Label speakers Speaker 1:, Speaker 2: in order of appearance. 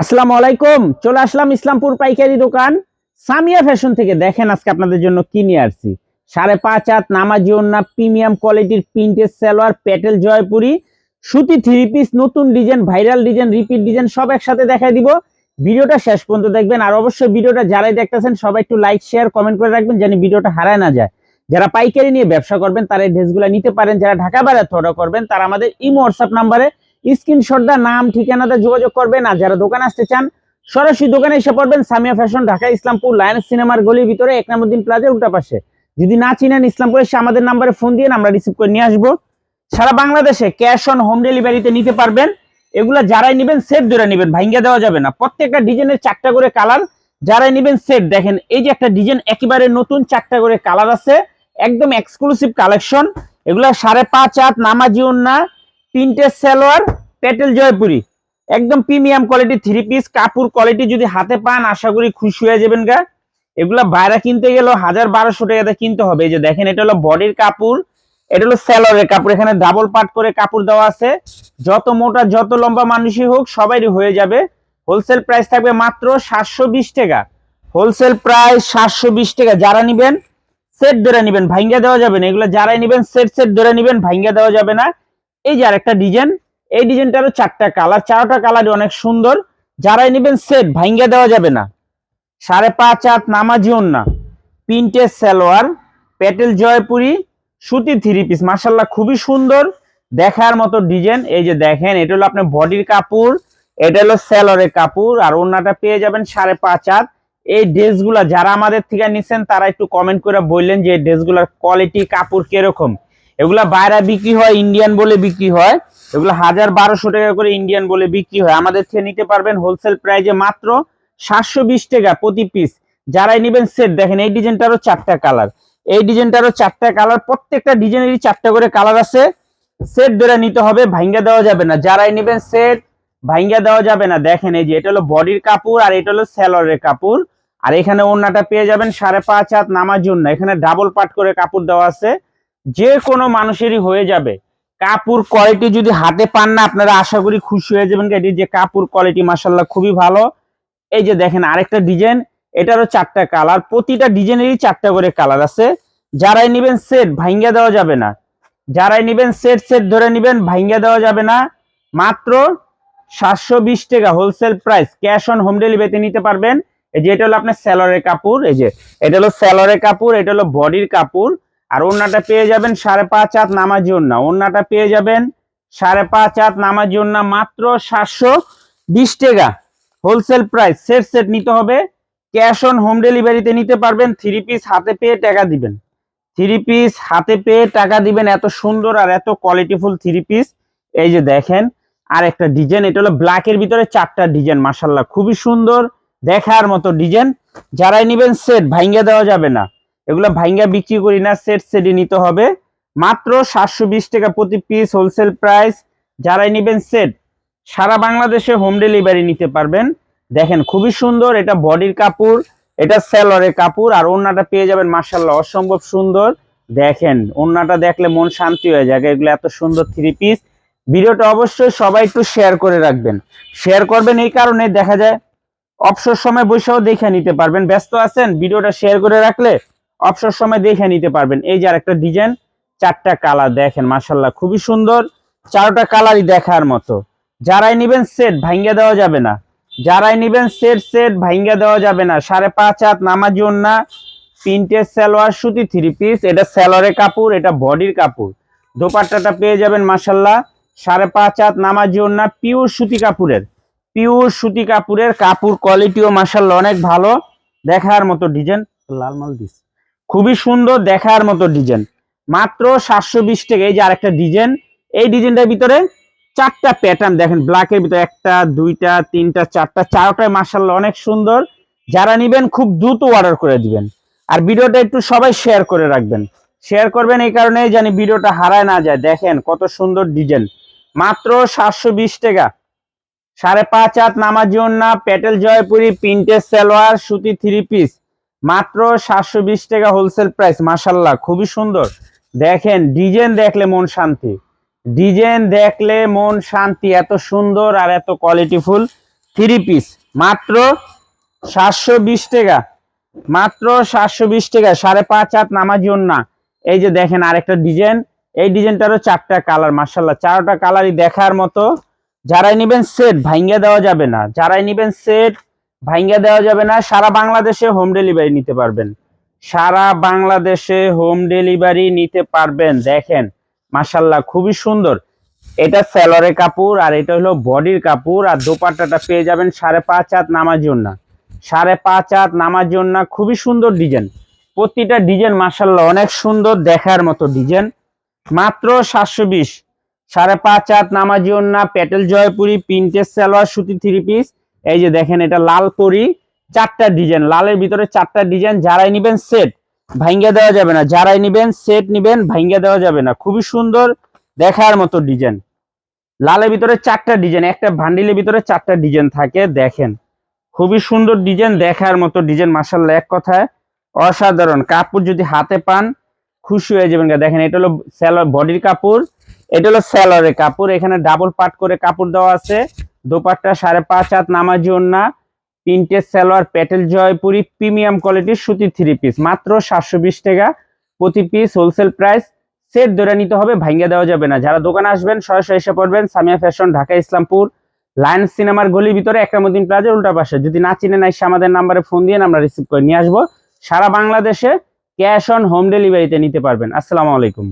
Speaker 1: আসসালামু আলাইকুম, চলে আসলাম ইসলামপুর পাইকারি দোকান। সামিয়া ফ্যাশন থেকে দেখেন আজকে আপনাদের জন্য কি নিয়ে আসছি। সাড়ে পাঁচ হাত, নামাজি ওন্না প্রিমিয়াম কোয়ালিটির প্রিন্টের সালোয়ার, প্যাটেল জয়পুরি, সুতি থ্রি পিস নতুন design, viral design repeat design, সব একসাথে দেখাই দিব। ভিডিওটা শেষ পর্যন্ত দেখবেন আর অবশ্যই ভিডিওটা যারাই দেখতেছেন, সবাই একটু লাইক শেয়ার কমেন্ট করে রাখবেন যেন ভিডিওটা হারায় না যায়। যারা পাইকারি নিয়ে ব্যবসা করবেন, তারা এই ড্রেসগুলো নিতে পারেন। যারা ঢাকা বাইরে অর্ডার করবেন, তারা আমাদের ইমো হোয়াটসঅ্যাপ নাম্বারে স্ক্রিনশট দা নাম ঠিকানাটা যোগাযোগ করবেন আর যারা দোকানে আসতে চান, সরাসরি দোকানে এসে পড়বেন সামিয়া ফ্যাশন, ঢাকা ইসলামপুর লায়ন সিনেমার গলির ভিতরে, এক নম্বর দিন উল্টা পাশে। যদি না চিনেন ইসলামপুর, এসে আমাদের নাম্বারে ফোন দিয়ে আমরা রিসিভ করে নিয়ে আসব। সারা বাংলাদেশে ক্যাশ অন হোম ডেলিভারিতে নিতে পারবেন। এগুলা যারাই নেবেন সেট ধরে নেবেন ভাঙ্গা দেওয়া যাবে না। প্রত্যেকটা ডিজাইনের চারটা করে কালার, যারাই নেবেন সেট দেখেন, এই যে একটা ডিজাইন একেবারে নতুন, চারটা করে কালার আছে। একদম এক্সক্লুসিভ কালেকশন এগুলা সাড়ে পাঁচ হাত, নামাজি না তিনটে সালোয়ার পেটেল জয়পুরি। একদম প্রিমিয়াম কোয়ালিটি থ্রি পিস কাপড় কোয়ালিটি যদি হাতে পান, আশা করি খুশি হয়ে যাবেন গা। এগুলা বাইরে কিনতে গেলেও হাজার বারোশো টাকাতে কিনতে হবে। এই যে দেখেন, এটা হলো বডির কাপড়, এটা হলো স্যালোয়ারের কাপড়। এখানে ডাবল পাট করে কাপড় দেওয়া আছে। যত মোটা, যত লম্বা মানুষই হোক সবারই হয়ে যাবে। হোলসেল প্রাইস থাকবে মাত্র সাতশো বিশ টাকা। হোলসেল প্রাইস সাতশো বিশ টাকা। যারা নিবেন সেট ধরে নিবেন। ভাঙ্গা দেওয়া যাবে না। এগুলো যারাই নিবেন সেট সেট ধরে নিবেন। ভাঙ্গা দেওয়া যাবে না। এই যে আরেকটা ডিজাইন এই ডিজাইনটারও চারটা কালার। চারটা কালারই অনেক সুন্দর। যারাই নেবেন সেট ভাঙ্গা দেওয়া যাবে না। সাড়ে পাঁচ হাত নামাজি না। পিন্টে সালোয়ার, প্যাটেল জয়পুরি, সুতি থ্রি পিস মার্শাল্লাহ খুবই সুন্দর। দেখার মতো ডিজাইন। এই যে দেখেন, এটা হলো আপনার বডির কাপড়, এটা হলো স্যালোয়ারের কাপড়, আর ওনাটা পেয়ে যাবেন সাড়ে পাঁচ হাত এই ড্রেসগুলা যারা আমাদের থেকে নিছেন, তারা একটু কমেন্ট করে বললেন যে ড্রেসগুলার কোয়ালিটি কাপড় কীরকম। এগুলা বাইরে বিক্রি হয় ইন্ডিয়ান বলে বিক্রি হয়। এগুলো হাজার বারোশো টাকা করে ইন্ডিয়ান বলে বিক্রি হয়। আমাদের থেকে নিতে পারবেন হোলসেল প্রাইজে মাত্র সাতশো বিশ টাকা প্রতি পিস যারাই নেবেন সেট দেখেন এই ডিজাইনটারও চারটা কালার এই ডিজাইনটারও চারটা কালার প্রত্যেকটা ডিজাইনেরই চারটা করে কালার আছে। সেট ধরে নিতে হবে, ভাঙ্গা দেওয়া যাবে না। যারাই নেবেন সেট ভাঙ্গা দেওয়া যাবে না। দেখেন এই যে, এটা হলো বডির কাপড় আর এটা হলো স্যালোয়ারের কাপড়। আর এখানে ওড়নাটা পেয়ে যাবেন সাড়ে পাঁচ হাত নামার জন্য। এখানে ডাবল পাট করে কাপড় দেওয়া আছে। যে কোনো মানুষেরই হয়ে যাবে। কাপড় কোয়ালিটি যদি হাতে পান না, আপনারা আশা করি খুশি হয়ে যাবেন এটি যে কাপড় কোয়ালিটি মাসাল্লাহ খুবই ভালো। এই যে দেখেন আরেকটা ডিজাইন এটারও চারটা কালার প্রতিটা ডিজাইনেরই চারটা করে কালার আছে। যারাই নেবেন সেট ভাঙ্গা দেওয়া যাবে না। যারাই নেবেন সেট সেট ধরে নেবেন ভাঙ্গা দেওয়া যাবে না। মাত্র সাতশো বিশ টাকা wholesale price cash on home ডেলিভারিতে নিতে পারবেন। এই যে এটা হলো আপনার স্যালোয়ারের কাপড় এই যে এটা হলো স্যালোয়ারের কাপড় এটা হলো বডির কাপড় আর ওড়নাটা পেয়ে যাবেন সাড়ে পাঁচ হাত নামার জন্য ওড়নাটা পেয়ে যাবেন সাড়ে পাঁচ হাত নামার জন্য মাত্র সাতশো বিশ টাকা। হোলসেল প্রাইস, সেট সেট নিতে হবে। ক্যাশ অন হোম ডেলিভারিতে নিতে পারবেন, থ্রি পিস হাতে পেয়ে টাকা দিবেন। থ্রি পিস হাতে পেয়ে টাকা দিবেন, এত সুন্দর আর এত কোয়ালিটিফুল থ্রি পিস। এই যে দেখেন, আর একটা ডিজাইন, এটা হলো ব্ল্যাকের ভিতরে চারটা ডিজাইন মাসাল্লাহ খুবই সুন্দর দেখার মতো ডিজাইন। যারাই নিবেন সেট ভাঙ্গা দেওয়া যাবে না। এগুলো ভাইঙ্গা বিক্রি করি না সেট সেটই নিতে হবে। মাত্র সাতশো বিশ টাকা প্রতি পিস হোলসেল প্রাইস যারাই নেবেন সেট সারা বাংলাদেশে হোম ডেলিভারি নিতে পারবেন। দেখেন, খুবই সুন্দর, এটা বডির কাপড়, এটা সেলরের কাপড়, আর ওড়নাটা পেয়ে যাবেন মার্শাল্লাহ অসম্ভব সুন্দর। দেখেন, ওড়নাটা দেখলে মন শান্তি হয়ে যায়, এগুলো এত সুন্দর থ্রি পিস ভিডিওটা অবশ্যই সবাই একটু শেয়ার করে রাখবেন। শেয়ার করবেন এই কারণে দেখা যায়, অবসর সময় বসেও দেখে নিতে পারবেন। ব্যস্ত আছেন, ভিডিওটা শেয়ার করে রাখলে অবসর সময় দেখে নিতে পারবেন। এই যে আরেকটা ডিজাইন চারটা কালার দেখেন মাসাল্লাহ খুবই সুন্দর। চারটা কালারই দেখার মতো। যারাই নিবেন সেট ভাঙ্গা দেওয়া যাবে না। যারাই নিবেন সেট সেট ভাঙ্গা দেওয়া যাবে না। সাড়ে পাঁচ হাত নামাজ না তিনটে সালোয়ার সুতি থ্রি পিস এটা সালোয়ারের কাপড়, এটা বডির কাপড়। দোপাট্টাটা পেয়ে যাবেন মাসাল্লাহ সাড়ে পাঁচ হাত নামাজ না পিওর সুতি কাপড়ের। পিওর সুতি কাপড়ের কাপড় কোয়ালিটিও মাসাল্লাহ অনেক ভালো। দেখার মতো ডিজাইন লাল মাল দিস খুবই সুন্দর দেখার মতো ডিজাইন। মাত্র সাতশো বিশ টাকা, এই যে আরেকটা ডিজাইন। এই ডিজাইনটার ভিতরে চারটা প্যাটার্ন দেখেন ব্ল্যাকের ভিতরে একটা, দুইটা, তিনটা, চারটা চারটায় মার্শাল্লাহ অনেক সুন্দর। যারা নিবেন, খুব দ্রুত অর্ডার করে দিবেন। আর ভিডিওটা একটু সবাই শেয়ার করে রাখবেন। শেয়ার করবেন এই কারণে জানি ভিডিওটা হারায় না যায়। দেখেন, কত সুন্দর ডিজাইন। মাত্র সাতশো বিশ টাকা। সাড়ে পাঁচ হাত নামাজি না প্যাটেল জয়পুরি প্রিন্টের সালোয়ার, সুতি থ্রি পিস মাত্র সাতশো বিশ টাকা হোলসেল প্রাইস মাসাল্লাহ খুবই সুন্দর। দেখেন, ডিজাইন দেখলে মন শান্তি। ডিজাইন দেখলে মন শান্তি, এত সুন্দর আর এত কোয়ালিটিফুল থ্রি পিস মাত্র সাতশো বিশ টাকা, মাত্র সাতশো বিশ টাকা, সাড়ে পাঁচ হাত নামাজি না এই যে দেখেন আরেকটা ডিজাইন, এই ডিজাইনটারও চারটা কালার মার্শাল্লাহ চারটা কালারই দেখার মতো। যারাই নেবেন সেট ভাঙ্গা দেওয়া যাবে না। যারাই নেবেন সেট ভাঙ্গা দেওয়া যাবে না, সারা বাংলাদেশে হোম ডেলিভারি নিতে পারবেন। সারা বাংলাদেশে হোম ডেলিভারি নিতে পারবেন, দেখেন মার্শাল্লাহ খুবই সুন্দর। এটা স্যালোয়ারের কাপড়, আর এটা হলো বডির কাপড়, আর দোপাট্টাটা পেয়ে যাবেন সাড়ে পাঁচ হাত নামার জন্য সাড়ে পাঁচ হাত নামার জন্য খুবই সুন্দর ডিজাইন। প্রতিটা ডিজাইন মার্শাল্লাহ অনেক সুন্দর দেখার মতো ডিজাইন। মাত্র সাতশো বিশ। সাড়ে পাঁচ হাত নামাজি না প্যাটেল জয়পুরি, প্রিন্টের সালোয়ার, সুতি থ্রি পিস এই যে দেখেন, এটা লাল করি চারটা ডিজাইন লালের ভিতরে চারটা ডিজাইন যারাই নিবেন সেট ভাঙ্গা দেওয়া যাবে না। যারাই নিবেন সেট নিবেন ভাঙ্গা দেওয়া যাবে না। খুবই সুন্দর দেখার মতো ডিজাইন লালের ভিতরে চারটা ডিজাইন একটা ভান্ডিলের ভিতরে চারটা ডিজাইন থাকে, দেখেন। খুবই সুন্দর ডিজাইন দেখার মতো ডিজাইন মাসাল্লাহ এক কথায় অসাধারণ। কাপড় যদি হাতে পান, খুশি হয়ে যাবেন দেখেন, এটা হলো স্যালোয়ার বডির কাপড়। এটা হলো স্যালোয়ারের কাপড়, এখানে ডাবল পাট করে কাপড় দেওয়া আছে। দোপাট্টা সাড়ে পাঁচ হাত নামাজি ওন্না তিনটে সালোয়ার প্যাটেল জয়পুরি, প্রিমিয়াম কোয়ালিটির সুতি থ্রি পিস মাত্র সাতশো বিশ টাকা প্রতি পিস হোলসেল প্রাইস সেট ধরে নিতে হবে ভাঙ্গা দেওয়া যাবে না। যারা দোকানে আসবেন, সরাসরি এসে পড়বেন, সামিয়া ফ্যাশন ঢাকা, ইসলামপুর। লায়ন সিনেমার গলির ভিতরে একরামুদ্দিন প্লাজার উল্টা পাশে। যদি না চিনে নাই আমাদের নাম্বারে ফোন দিয়ে আমরা রিসিভ করে নিয়ে আসব। সারা বাংলাদেশে ক্যাশ অন হোম ডেলিভারিতে নিতে পারবেন। আসসালামু আলাইকুম।